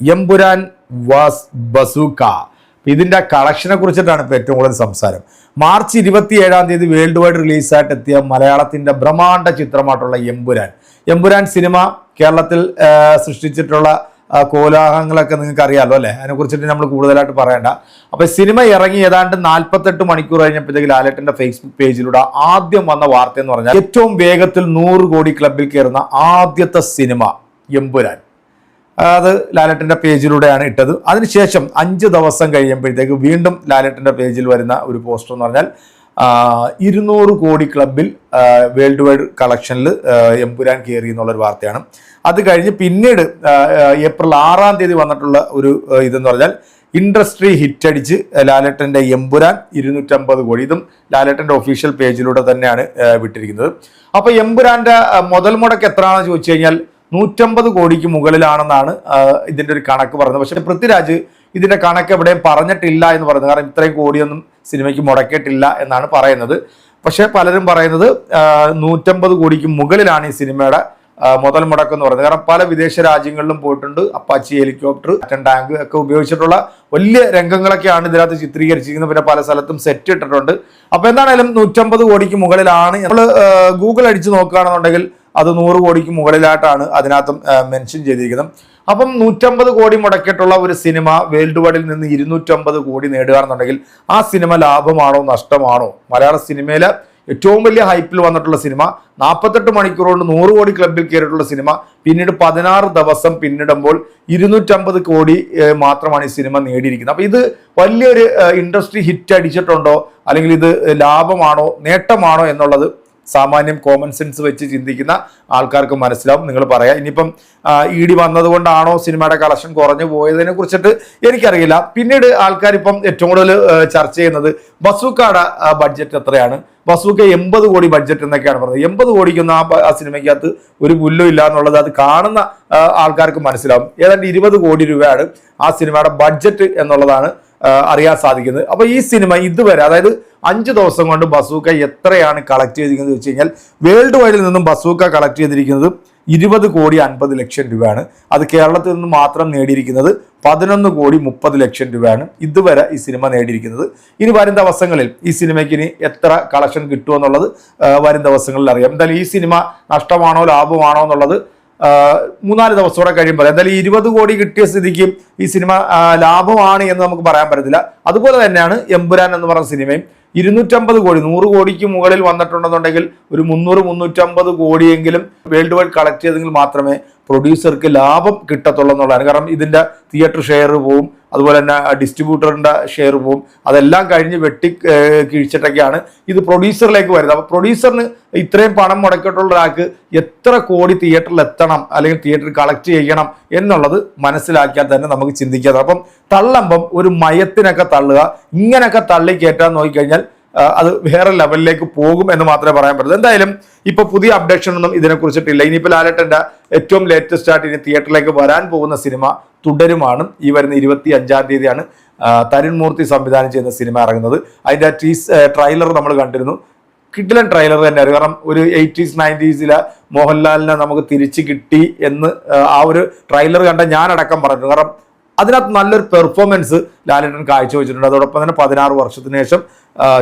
Empuraan was bazooka. ഇതിന്റെ കളക്ഷനെ കുറിച്ചിട്ടാണ് ഇപ്പോൾ ഏറ്റവും കൂടുതൽ സംസാരം. മാർച്ച് ഇരുപത്തി ഏഴാം തീയതി വേൾഡ് വൈഡ് റിലീസായിട്ട് എത്തിയ മലയാളത്തിന്റെ ബ്രഹ്മാണ്ഡ ചിത്രമായിട്ടുള്ള എംപുരാൻ എംപുരാൻ സിനിമ കേരളത്തിൽ സൃഷ്ടിച്ചിട്ടുള്ള കോലാഹങ്ങളൊക്കെ നിങ്ങൾക്ക് അറിയാമല്ലോ അല്ലേ? അതിനെക്കുറിച്ചിട്ട് നമ്മൾ കൂടുതലായിട്ട് പറയണ്ട. അപ്പോൾ സിനിമ ഇറങ്ങി ഏതാണ്ട് നാൽപ്പത്തെട്ട് മണിക്കൂർ കഴിഞ്ഞപ്പോഴത്തേക്ക് ലാലേട്ടന്റെ ഫേസ്ബുക്ക് പേജിലൂടെ ആദ്യം വന്ന വാർത്ത എന്ന് പറഞ്ഞാൽ ഏറ്റവും വേഗത്തിൽ നൂറ് കോടി ക്ലബിൽ കയറുന്ന ആദ്യത്തെ സിനിമ എംപുരാൻ അത് ലാലേട്ടന്റെ പേജിലൂടെയാണ് ഇട്ടത്. അതിനുശേഷം അഞ്ച് ദിവസം കഴിയുമ്പോഴത്തേക്ക് വീണ്ടും ലാലേട്ടന്റെ പേജിൽ വരുന്ന ഒരു പോസ്റ്റർ എന്ന് പറഞ്ഞാൽ ഇരുന്നൂറ് കോടി ക്ലബിൽ വേൾഡ് വൈഡ് കളക്ഷനിൽ എമ്പുരാൻ കയറി എന്നുള്ളൊരു വാർത്തയാണ്. അത് കഴിഞ്ഞ് പിന്നീട് ഏപ്രിൽ ആറാം തീയതി വന്നിട്ടുള്ള ഒരു ഇതെന്ന് പറഞ്ഞാൽ ഇൻഡസ്ട്രി ഹിറ്റടിച്ച് ലാലേട്ടന്റെ എമ്പുരാൻ ഇരുന്നൂറ്റമ്പത് കോടി. ഇതും ലാലേട്ടന്റെ ഒഫീഷ്യൽ പേജിലൂടെ തന്നെയാണ് വിട്ടിരിക്കുന്നത്. അപ്പോൾ എമ്പുരാന്റെ മുതൽ മുടക്ക് എത്രയാണെന്ന് ചോദിച്ചു കഴിഞ്ഞാൽ നൂറ്റമ്പത് കോടിക്ക് മുകളിലാണെന്നാണ് ഇതിന്റെ ഇതിന്റെ ഒരു കണക്ക് പറയുന്നത്. പക്ഷേ പൃഥ്വിരാജ് ഇതിന്റെ കണക്ക് എവിടെയും പറഞ്ഞിട്ടില്ല എന്ന് പറയുന്നത്. കാരണം ഇത്രയും കോടിയൊന്നും സിനിമയ്ക്ക് മുടക്കിയിട്ടില്ല എന്നാണ് പറയുന്നത്. പക്ഷേ പലരും പറയുന്നത് നൂറ്റമ്പത് കോടിക്ക് മുകളിലാണ് ഈ സിനിമയുടെ മുതൽ മുടക്കം എന്ന് പറയുന്നത്. കാരണം പല വിദേശ രാജ്യങ്ങളിലും പോയിട്ടുണ്ട്. അപ്പാച്ചി ഹെലികോപ്റ്റർ അറ്റൻ ടാങ്ക് ഒക്കെ ഉപയോഗിച്ചിട്ടുള്ള വലിയ രംഗങ്ങളൊക്കെയാണ് ഇതിനകത്ത് ചിത്രീകരിച്ചിരിക്കുന്നത്. പിന്നെ പല സ്ഥലത്തും സെറ്റ് ഇട്ടിട്ടുണ്ട്. അപ്പോൾ എന്താണേലും നൂറ്റമ്പത് കോടിക്ക് മുകളിലാണ്. നമ്മൾ ഗൂഗിൾ അടിച്ച് നോക്കുകയാണെന്നുണ്ടെങ്കിൽ അത് നൂറ് കോടിക്ക് മുകളിലായിട്ടാണ് അതിനകത്തും മെൻഷൻ ചെയ്തിരിക്കുന്നത്. അപ്പം നൂറ്റമ്പത് കോടി മുടക്കിയിട്ടുള്ള ഒരു സിനിമ വേൾഡ് വൈഡിൽ നിന്ന് ഇരുന്നൂറ്റമ്പത് കോടി നേടുകയാണെന്നുണ്ടെങ്കിൽ ആ സിനിമ ലാഭമാണോ നഷ്ടമാണോ? മലയാള സിനിമയിലെ ഏറ്റവും വലിയ ഹൈപ്പിൽ വന്നിട്ടുള്ള സിനിമ നാൽപ്പത്തെട്ട് മണിക്കൂർ കൊണ്ട് നൂറ് കോടി ക്ലബിൽ കയറിയിട്ടുള്ള സിനിമ പിന്നീട് പതിനാറ് ദിവസം പിന്നിടുമ്പോൾ ഇരുന്നൂറ്റമ്പത് കോടി മാത്രമാണ് ഈ സിനിമ നേടിയിരിക്കുന്നത്. അപ്പോൾ ഇത് വലിയൊരു ഇൻഡസ്ട്രി ഹിറ്റ് അടിച്ചിട്ടുണ്ടോ? അല്ലെങ്കിൽ ഇത് ലാഭമാണോ നേട്ടമാണോ എന്നുള്ളത് സാമാന്യം കോമൺ സെൻസ് വെച്ച് ചിന്തിക്കുന്ന ആൾക്കാർക്ക് മനസ്സിലാവും. നിങ്ങൾ പറയാം. ഇനിയിപ്പം ഇ ഡി വന്നതുകൊണ്ടാണോ സിനിമയുടെ കളക്ഷൻ കുറഞ്ഞു പോയതിനെ കുറിച്ചിട്ട് എനിക്കറിയില്ല. പിന്നീട് ആൾക്കാർ ഇപ്പം ഏറ്റവും കൂടുതൽ ചർച്ച ചെയ്യുന്നത് ബസൂക്കയുടെ ബഡ്ജറ്റ് എത്രയാണ്? ബസൂക്ക എൺപത് കോടി ബഡ്ജറ്റ് എന്നൊക്കെയാണ് പറഞ്ഞത്. എൺപത് കോടിക്കൊന്നും ആ സിനിമയ്ക്കകത്ത് ഒരു പുല്ലും ഇല്ല എന്നുള്ളത് അത് കാണുന്ന ആൾക്കാർക്ക് മനസ്സിലാവും. ഏതാണ്ട് ഇരുപത് കോടി രൂപയാണ് ആ സിനിമയുടെ ബഡ്ജറ്റ് എന്നുള്ളതാണ് അറിയാൻ സാധിക്കുന്നത്. അപ്പോൾ ഈ സിനിമ ഇതുവരെ അതായത് അഞ്ച് ദിവസം കൊണ്ട് ബസൂക്ക എത്രയാണ് കളക്ട് ചെയ്തിരിക്കുന്നത് വെച്ച് കഴിഞ്ഞാൽ വേൾഡ് വൈഡിൽ നിന്നും ബസൂക്ക കളക്ട് ചെയ്തിരിക്കുന്നത് ഇരുപത് കോടി അൻപത് ലക്ഷം രൂപയാണ്. അത് കേരളത്തിൽ നിന്ന് മാത്രം നേടിയിരിക്കുന്നത് പതിനൊന്ന് കോടി മുപ്പത് ലക്ഷം രൂപയാണ് ഇതുവരെ ഈ സിനിമ നേടിയിരിക്കുന്നത്. ഇനി വരും ദിവസങ്ങളിൽ ഈ സിനിമയ്ക്ക് ഇനി എത്ര കളക്ഷൻ കിട്ടുമെന്നുള്ളത് വരും ദിവസങ്ങളിൽ അറിയാം. എന്തായാലും ഈ സിനിമ നഷ്ടമാണോ ലാഭമാണോ എന്നുള്ളത് മൂന്നാൽ ദിവസത്തോടെ കഴിയുമ്പോൾ എന്തായാലും ഇരുപത് കോടി കിട്ടിയ സ്ഥിതിക്ക് ഈ സിനിമ ലാഭമാണ് എന്ന് നമുക്ക് പറയാൻ പറ്റത്തില്ല. അതുപോലെ തന്നെയാണ് എമ്പുരാൻ എന്ന് പറഞ്ഞ സിനിമയും. ഇരുന്നൂറ്റമ്പത് കോടി നൂറ് കോടിക്ക് മുകളിൽ വന്നിട്ടുണ്ടെന്നുണ്ടെങ്കിൽ ഒരു മുന്നൂറ് മുന്നൂറ്റമ്പത് കോടിയെങ്കിലും വേൾഡ് വൈഡ് കളക്ട് ചെയ്തെങ്കിൽ മാത്രമേ പ്രൊഡ്യൂസർക്ക് ലാഭം കിട്ടത്തുള്ളൂ എന്നുള്ളതാണ്. കാരണം ഇതിന്റെ തിയേറ്റർ ഷെയർ പോവും അതുപോലെ തന്നെ ഡിസ്ട്രിബ്യൂട്ടറിന്റെ ഷെയർ പോവും അതെല്ലാം കഴിഞ്ഞ് വെട്ടി കിഴിച്ചിട്ടൊക്കെയാണ് ഇത് പ്രൊഡ്യൂസറിലേക്ക് വരുന്നത്. അപ്പോൾ പ്രൊഡ്യൂസറിന് ഇത്രയും പണം മുടക്കിയിട്ടുള്ള ഒരാൾക്ക് എത്ര കോടി തിയേറ്ററിൽ എത്തണം അല്ലെങ്കിൽ തിയേറ്ററിൽ കളക്ട് ചെയ്യണം എന്നുള്ളത് മനസ്സിലാക്കിയാൽ തന്നെ നമുക്ക് ചിന്തിക്കാം അപ്പം തള്ളമ്പം ഒരു മയത്തിനൊക്കെ തള്ളുക ഇങ്ങനെയൊക്കെ തള്ളി കയറ്റാൻ നോക്കിക്കഴിഞ്ഞാൽ അത് വേറെ ലെവലിലേക്ക് പോകും എന്ന് മാത്രമേ പറയാൻ പറ്റൂ. എന്തായാലും ഇപ്പൊ പുതിയ അപ്ഡേഷൻ ഒന്നും ഇതിനെ കുറിച്ചിട്ടില്ല. ഇനിയിപ്പോൾ ലാലേട്ടന്റെ ഏറ്റവും ലേറ്റസ്റ്റ് ആയിട്ട് ഇനി തിയേറ്ററിലേക്ക് വരാൻ പോകുന്ന സിനിമ തുടരുമാണ് ഈ വരുന്ന ഇരുപത്തി അഞ്ചാം തീയതിയാണ് തരുൺ മൂർത്തി സംവിധാനം ചെയ്യുന്ന സിനിമ ഇറങ്ങുന്നത്. അതിന്റെ ടീസ് ട്രെയിലർ നമ്മൾ കണ്ടിരുന്നു. കിഡിലൻ ട്രെയിലർ തന്നെയാണ്. കാരണം ഒരു എയ്റ്റീസ് നയന്റീസിലെ മോഹൻലാലിനെ നമുക്ക് തിരിച്ചു കിട്ടി എന്ന് ആ ഒരു ട്രെയിലർ കണ്ട ഞാനടക്കം പറഞ്ഞു. കാരണം അതിനകത്ത് നല്ലൊരു പെർഫോമൻസ് ലാലേട്ടൻ കാഴ്ചവെച്ചിട്ടുണ്ട്. അതോടൊപ്പം തന്നെ പതിനാറ് വർഷത്തിന് ശേഷം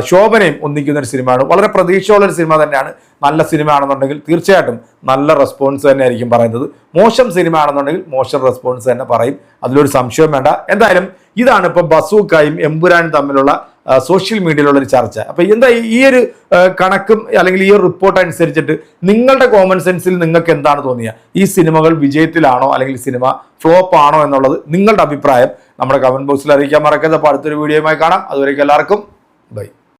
ശോഭനയും ഒന്നിക്കുന്ന ഒരു സിനിമയാണ്. വളരെ പ്രതീക്ഷയുള്ള ഒരു സിനിമ തന്നെയാണ്. നല്ല സിനിമ ആണെന്നുണ്ടെങ്കിൽ തീർച്ചയായിട്ടും നല്ല റെസ്പോൺസ് തന്നെ ആയിരിക്കും പറയുന്നത്. മോശം സിനിമ ആണെന്നുണ്ടെങ്കിൽ മോശം റെസ്പോൺസ് തന്നെ പറയും. അതിലൊരു സംശയം വേണ്ട. എന്തായാലും ഇതാണ് ഇപ്പം ബസൂക്കായും എമ്പുരാനും തമ്മിലുള്ള സോഷ്യൽ മീഡിയയിലുള്ള ഒരു ചർച്ച. അപ്പൊ എന്താ ഈ- ഈ ഒരു കണക്കും അല്ലെങ്കിൽ ഈ ഒരു റിപ്പോർട്ട് അനുസരിച്ചിട്ട് നിങ്ങളുടെ കോമൺ സെൻസിൽ നിങ്ങൾക്ക് എന്താണ് തോന്നിയ? ഈ സിനിമകൾ വിജയത്തിലാണോ അല്ലെങ്കിൽ സിനിമ ഫ്ലോപ്പ് ആണോ എന്നുള്ളത് നിങ്ങളുടെ അഭിപ്രായം നമ്മുടെ കമന്റ് ബോക്സിൽ അറിയിക്കാൻ മറക്കരുത്. അപ്പോൾ അടുത്തൊരു വീഡിയോയുമായി കാണാം. അതുവരേക്കും എല്ലാവർക്കും ബൈ